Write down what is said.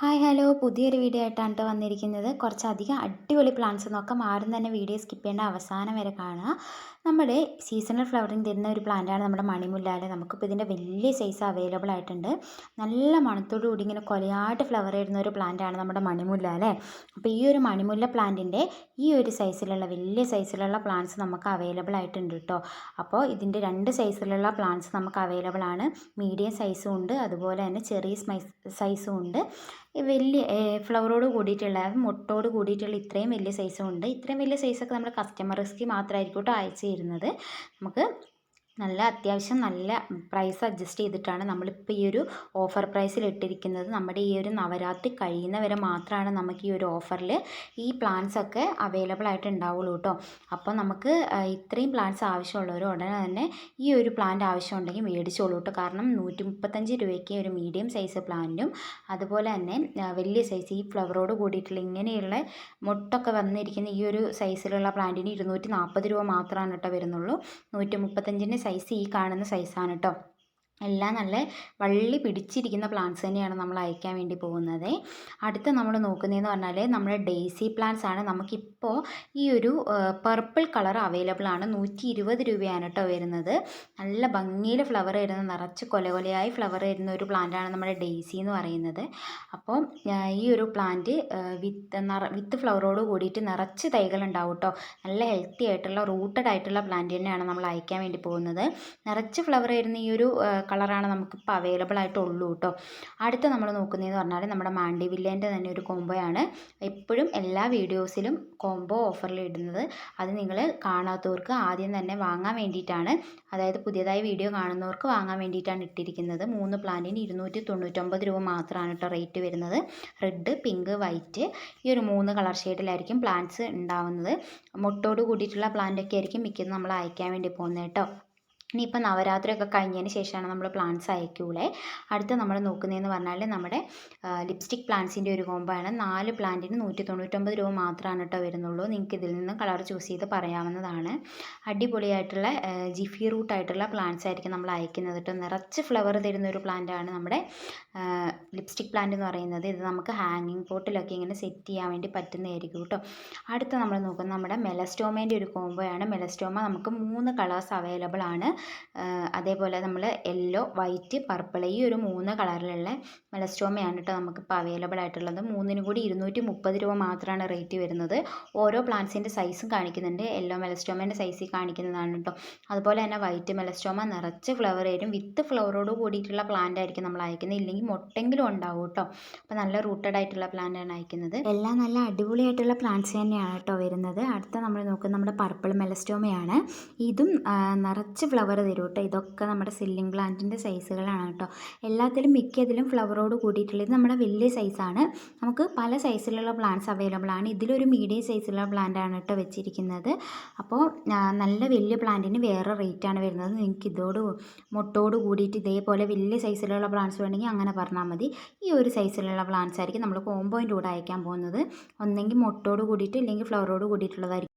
Hi hello. പുതിയൊരു video ആയിട്ടാണ് കേട്ടോ വന്നിരിക്കുന്നത്. കുറച്ചധികം അടിപൊളി പ്ലാന്റ്സ് നോക്കാം. ആരും തന്നെ വീഡിയോ സ്കിപ്പ് ചെയ്യേണ്ട അവസാനം വരെ കാണുക. നമ്മുടെ സീസണൽ ഫ്ലവറിങ് തരുന്ന ഒരു പ്ലാന്റാണ് നമ്മുടെ മണിമുല്ലാൽ. നമുക്കിപ്പോൾ ഇതിന്റെ വലിയ സൈസ് അവൈലബിൾ ആയിട്ടുണ്ട്. നല്ല മണത്തോടു കൂടി ഇങ്ങനെ കൊലയായിട്ട് ഫ്ലവർ ഇടുന്ന ഒരു പ്ലാന്റാണ് നമ്മുടെ മണിമുല്ല അല്ലേ അപ്പോൾ ഈ ഒരു മണിമുല്ല പ്ലാന്റിന്റെ ഈ ഒരു സൈസിലുള്ള വലിയ സൈസിലുള്ള പ്ലാന്റ്സ് നമുക്ക് അവൈലബിൾ ആയിട്ടുണ്ട് കേട്ടോ അപ്പോൾ ഇതിന്റെ രണ്ട് സൈസിലുള്ള പ്ലാന്റ്സ് നമുക്ക് അവൈലബിൾ ആണ്. മീഡിയം സൈസും ഉണ്ട്. അതുപോലെ തന്നെ ചെറിയ സൈസും ഉണ്ട്. വലിയ ഫ്ലവറോട് കൂടിയിട്ടുള്ള മുട്ടോട് കൂടിയിട്ടുള്ള ഇത്രയും വലിയ സൈസും ഉണ്ട്. ഇത്രയും വലിയ സൈസൊക്കെ നമ്മൾ കസ്റ്റമേഴ്സ്ക്ക് മാത്രമായിരിക്കും കേട്ടോ അയച്ചു തരുന്നത്. നമുക്ക് നല്ല അത്യാവശ്യം നല്ല പ്രൈസ് അഡ്ജസ്റ്റ് ചെയ്തിട്ടാണ് നമ്മളിപ്പോൾ ഈ ഒരു ഓഫർ പ്രൈസിൽ ഇട്ടിരിക്കുന്നത്. നമ്മുടെ ഈ ഒരു നവരാത്രി കഴിയുന്നവരെ മാത്രമാണ് നമുക്ക് ഈ ഒരു ഓഫറിൽ ഈ പ്ലാൻസ് ഒക്കെ അവൈലബിൾ ആയിട്ട് ഉണ്ടാവുള്ളൂ കേട്ടോ അപ്പോൾ നമുക്ക് ഇത്രയും പ്ലാൻസ് ആവശ്യമുള്ളവർ ഉടനെ തന്നെ ഈ ഒരു പ്ലാന്റ് ആവശ്യമുണ്ടെങ്കിൽ മേടിച്ചോളൂ കേട്ടോ കാരണം നൂറ്റി മുപ്പത്തഞ്ച് രൂപയ്ക്ക് ഒരു മീഡിയം സൈസ് പ്ലാന്റും അതുപോലെ തന്നെ വലിയ സൈസ് ഈ ഫ്ലവറോട് കൂടിയിട്ടുള്ള ഇങ്ങനെയുള്ള മുട്ടൊക്കെ വന്നിരിക്കുന്ന ഈ ഒരു സൈസിലുള്ള പ്ലാന്റിന് ഇരുന്നൂറ്റി നാൽപ്പത് രൂപ മാത്രമാണ് കേട്ടോ വരുന്നുള്ളൂ. നൂറ്റി മുപ്പത്തഞ്ചിന്റെ സൈസ് ഈ കാണുന്ന സൈസാണ് കേട്ടോ എല്ലാം നല്ല വള്ളി പിടിച്ചിരിക്കുന്ന പ്ലാന്റ്സ് തന്നെയാണ് നമ്മൾ അയക്കാൻ വേണ്ടി പോകുന്നത്. അടുത്ത നമ്മൾ നോക്കുന്നതെന്ന് പറഞ്ഞാൽ നമ്മുടെ ഡെയ്സി പ്ലാന്റ്സ് ആണ്. നമുക്കിപ്പോൾ ഈ ഒരു പർപ്പിൾ കളർ അവൈലബിൾ ആണ്. നൂറ്റി ഇരുപത് രൂപയാണ് കേട്ടോ വരുന്നത്. നല്ല ഭംഗിയിൽ ഫ്ലവർ വരുന്ന നിറച്ച് കൊല കൊലയായി ഫ്ലവർ വരുന്ന ഒരു പ്ലാന്റാണ് നമ്മുടെ ഡെയ്സി എന്ന് പറയുന്നത്. അപ്പോൾ ഈ ഒരു പ്ലാന്റ് വിത്ത് നിറ വിത്ത് ഫ്ലവറോട് കൂടിയിട്ട് നിറച്ച് തൈകൾ ഉണ്ടാവും കേട്ടോ നല്ല ഹെൽത്തി ആയിട്ടുള്ള റൂട്ടഡ് ആയിട്ടുള്ള പ്ലാന്റ് തന്നെയാണ് നമ്മൾ അയക്കാൻ വേണ്ടി പോകുന്നത്. നിറച്ച് ഫ്ലവർ വരുന്ന ഈ ഒരു കളറാണ് നമുക്കിപ്പോൾ അവൈലബിൾ ആയിട്ടുള്ളൂ കേട്ടോ അടുത്ത നമ്മൾ നോക്കുന്നതെന്ന് പറഞ്ഞാൽ നമ്മുടെ മാണ്ടി വില്ലേന്റെ തന്നെ ഒരു കോംബോയാണ്. എപ്പോഴും എല്ലാ വീഡിയോസിലും കോംബോ ഓഫറിൽ ഇടുന്നത്. അത് നിങ്ങൾ കാണാത്തവർക്ക് ആദ്യം തന്നെ വാങ്ങാൻ വേണ്ടിയിട്ടാണ്. അതായത് പുതിയതായി വീഡിയോ കാണുന്നവർക്ക് വാങ്ങാൻ വേണ്ടിയിട്ടാണ് ഇട്ടിരിക്കുന്നത്. മൂന്ന് പ്ലാന്റിന് ഇരുന്നൂറ്റി തൊണ്ണൂറ്റൊമ്പത് രൂപ മാത്രമാണ് കേട്ടോ റേറ്റ് വരുന്നത്. റെഡ് പിങ്ക് വൈറ്റ് ഈ ഒരു മൂന്ന് കളർ ഷെയ്ഡിലായിരിക്കും പ്ലാന്റ്സ് ഉണ്ടാവുന്നത്. മുട്ടോട് കൂടിയിട്ടുള്ള പ്ലാന്റൊക്കെ ആയിരിക്കും മിക്കതും നമ്മൾ അയക്കാൻ വേണ്ടി പോകുന്നത് കേട്ടോ ഇനിയിപ്പോൾ നവരാത്രിയൊക്കെ കഴിഞ്ഞതിന് ശേഷമാണ് നമ്മൾ പ്ലാന്റ്സ് അയക്കൂളേ അടുത്ത് നമ്മൾ നോക്കുന്നതെന്ന് പറഞ്ഞാൽ നമ്മുടെ ലിപ്സ്റ്റിക് പ്ലാന്റ്സിന്റെ ഒരു കോമ്പാണ് നാല് പ്ലാന്റിന് നൂറ്റി തൊണ്ണൂറ്റൊമ്പത് രൂപ മാത്രമാണ് കേട്ടോ വരുന്നുള്ളൂ. നിങ്ങൾക്ക് ഇതിൽ നിന്ന് കളർ ചൂസ് ചെയ്ത് പറയാവുന്നതാണ്. അടിപൊളിയായിട്ടുള്ള ജിഫി റൂട്ട് ആയിട്ടുള്ള പ്ലാന്റ്സ് ആയിരിക്കും നമ്മൾ അയക്കുന്നത് കേട്ടോ നിറച്ച് ഫ്ലവർ തരുന്ന ഒരു പ്ലാന്റാണ് നമ്മുടെ ലിപ്സ്റ്റിക് പ്ലാന്റ് എന്ന് പറയുന്നത്. ഇത് നമുക്ക് ഹാങ്ങിങ് പോട്ടിലൊക്കെ ഇങ്ങനെ സെറ്റ് ചെയ്യാൻ വേണ്ടി പറ്റുന്നതായിരിക്കും കേട്ടോ അടുത്ത് നമ്മൾ നോക്കുന്നത് നമ്മുടെ മെലസ്റ്റോമേന്റെ ഒരു കോമ്പോയാണ് മെലസ്റ്റോമ നമുക്ക് മൂന്ന് കളേഴ്സ് അവൈലബിൾ ആണ്. അതേപോലെ നമ്മൾ യെല്ലോ വൈറ്റ് പർപ്പിൾ ഈ ഒരു മൂന്ന് കളറിലുള്ള മെലസ്റ്റോമയാണ് കേട്ടോ നമുക്കിപ്പോൾ അവൈലബിൾ ആയിട്ടുള്ളത്. മൂന്നിനും കൂടി ഇരുന്നൂറ്റി മുപ്പത് രൂപ മാത്രമാണ് റേറ്റ് വരുന്നത്. ഓരോ പ്ലാന്റ്സിന്റെ സൈസും കാണിക്കുന്നുണ്ട്. യെല്ലോ മെലസ്റ്റോമേന്റെ സൈസിൽ കാണിക്കുന്നതാണ് കേട്ടോ അതുപോലെ തന്നെ വൈറ്റ് മെലസ്റ്റോമ നിറച്ച് ഫ്ലവർ വരും വിത്ത് ഫ്ലവറോട് കൂടിയിട്ടുള്ള പ്ലാന്റ് ആയിരിക്കും നമ്മൾ അയക്കുന്നത്. ഇല്ലെങ്കിൽ മുട്ടെങ്കിലും ഉണ്ടാവും കേട്ടോ അപ്പോൾ നല്ല റൂട്ടഡ് ആയിട്ടുള്ള പ്ലാന്റ് ആണ് അയക്കുന്നത്. എല്ലാം നല്ല അടിപൊളിയായിട്ടുള്ള പ്ലാന്റ്സ് തന്നെയാണ് കേട്ടോ വരുന്നത്. അടുത്ത നമ്മൾ നോക്കുന്നത് നമ്മുടെ പർപ്പിൾ മെലസ്റ്റോമയാണ് ഇതും നിറച്ച് ഫ്ലവർ ഫ്ലവർ തരും കേട്ടോ. ഇതൊക്കെ നമ്മുടെ സില്ലിംഗ് പ്ലാന്റിന്റെ സൈസുകളാണ് കേട്ടോ. എല്ലാത്തിലും മിക്കതിലും ഫ്ലവറോട് കൂടിയിട്ടുള്ളത് നമ്മുടെ വലിയ സൈസാണ്. നമുക്ക് പല സൈസിലുള്ള പ്ലാന്റ്സ് അവൈലബിൾ ആണ്. ഇതിലൊരു മീഡിയം സൈസിലുള്ള പ്ലാന്റ് ആണ് കേട്ടോ വെച്ചിരിക്കുന്നത്. അപ്പോൾ നല്ല വലിയ പ്ലാന്റിന് വേറെ റേറ്റാണ് വരുന്നത്. നിങ്ങൾക്ക് ഇതോട് മുട്ടോട് കൂടിയിട്ട് ഇതേപോലെ വലിയ സൈസിലുള്ള പ്ലാന്റ്സ് വേണമെങ്കിൽ അങ്ങനെ പറഞ്ഞാൽ മതി. ഈ ഒരു സൈസിലുള്ള പ്ലാന്റ്സ് ആയിരിക്കും നമ്മൾ കോമ്പോയിന്റെ കൂടെ അയക്കാൻ പോകുന്നത്. ഒന്നെങ്കിൽ മുട്ടോട് കൂടിയിട്ട് ഇല്ലെങ്കിൽ ഫ്ലവറോട് കൂടിയിട്ടുള്ളതായിരിക്കും.